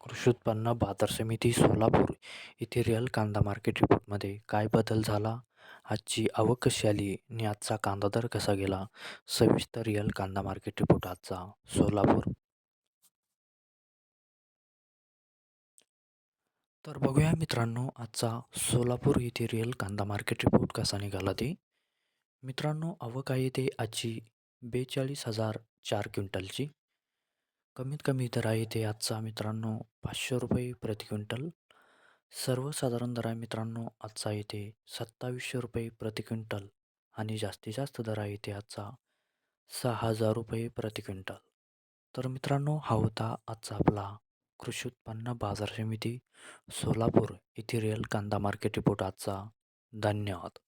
कृषी उत्पन्न बाजार समिती सोलापूर येथे रिअल कांदा मार्केट रिपोर्टमध्ये काय बदल झाला? आजची आवक कशी आली आणि आजचा कांदा दर कसा गेला? सविस्तर रिअल कांदा मार्केट रिपोर्ट आजचा सोलापूर. तर बघूया मित्रांनो आजचा सोलापूर येथे रिअल कांदा मार्केट रिपोर्ट कसा निघाला ते. मित्रांनो आवक आहे ते आजची बेचाळीस हजार चार क्विंटलची. कमीत कमी दर आहे ते आजचा मित्रांनो पाचशे रुपये प्रति क्विंटल. सर्वसाधारण दर आहे मित्रांनो आजचा येते सत्तावीसशे रुपये प्रति क्विंटल आणि जास्तीत जास्त दर आहे ते आजचा सहा हजार रुपये प्रति क्विंटल. तर मित्रांनो हा होता आजचा आपला कृषी उत्पन्न बाजार समिती सोलापूर येथे रिअल कांदा मार्केट रिपोर्ट आजचा. धन्यवाद.